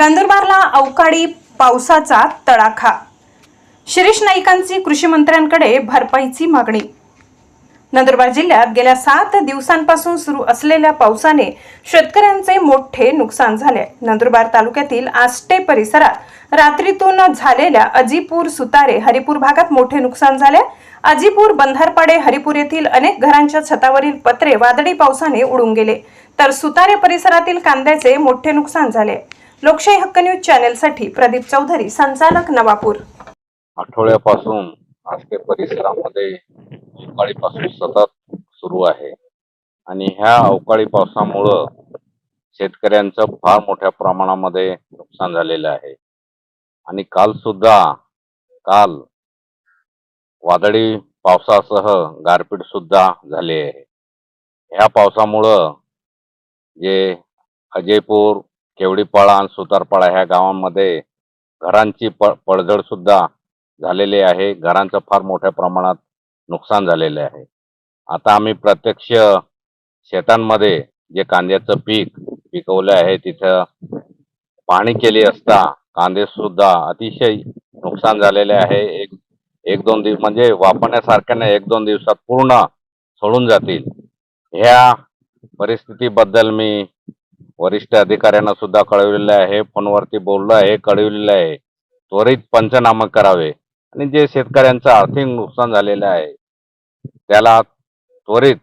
नंदुरबारला अवकाळी पावसाचा तडाखा. शिरीष नाईकांची कृषी मंत्र्यांकडे भरपाईची मागणी. नंदुरबार जिल्ह्यात गेल्या सात दिवसांपासून सुरू असलेल्या पावसाने शेतकऱ्यांचे मोठे नुकसान झाले. नंदुरबार तालुक्यातील आष्टे परिसरात रात्रीतून झालेल्या अजीपूर सुतारे हरिपूर भागात मोठे नुकसान झाले. अजीपूर बंधारपाडे हरिपूर येथील अनेक घरांच्या छतावरील पत्रे वादळी पावसाने उडून गेले. तर सुतारे परिसरातील कांद्याचे मोठे नुकसान झाले. लोकशाही हक्क न्यूज चॅनेलसाठी प्रदीप चौधरी संचालक नवापूर. आठवड्यापासून आष्टे परिसरामध्ये अवकाळीपासून सतत सुरू आहे. आणि ह्या अवकाळी पावसामुळं शेतकऱ्यांचं फार मोठ्या प्रमाणामध्ये नुकसान झालेलं आहे. आणि काल सुद्धा काल वादळी पावसासह गारपीट सुद्धा झाली आहे. ह्या पावसामुळं जे अजयपूर केवडीपाळा आणि सुतारपाळा ह्या गावांमध्ये घरांची प पडझड सुद्धा झालेली आहे. घरांचं फार मोठ्या प्रमाणात नुकसान झालेले आहे. आता आम्ही प्रत्यक्ष शेतांमध्ये जे कांद्याचं पीक पिकवलं आहे तिथं पाहणी केली असता कांदे सुद्धा अतिशय नुकसान झालेले आहे. एक एक दोन दिवस म्हणजे वापरण्यासारख्या एक दोन दिवसात पूर्ण सोडून जातील. ह्या परिस्थितीबद्दल मी वरिष्ठ अधिकाऱ्यांना सुद्धा कळविलेलं आहे. फोनवरती बोललो आहे कळविलेलं आहे. त्वरित पंचनामा करावे. आणि जे शेतकऱ्यांचं आर्थिक नुकसान झालेलं आहे त्याला त्वरित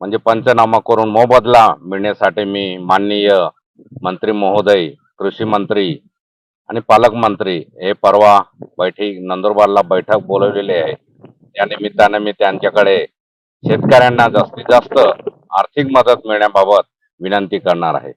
म्हणजे पंचनामा करून मोबदला मिळण्यासाठी मी माननीय मंत्री महोदय कृषी मंत्री आणि पालकमंत्री हे परवा बैठक नंदुरबारला बैठक बोलवलेली आहे. या निमित्ताने मी त्यांच्याकडे शेतकऱ्यांना जास्तीत जास्त आर्थिक मदत मिळण्याबाबत विनंती करणार आहे.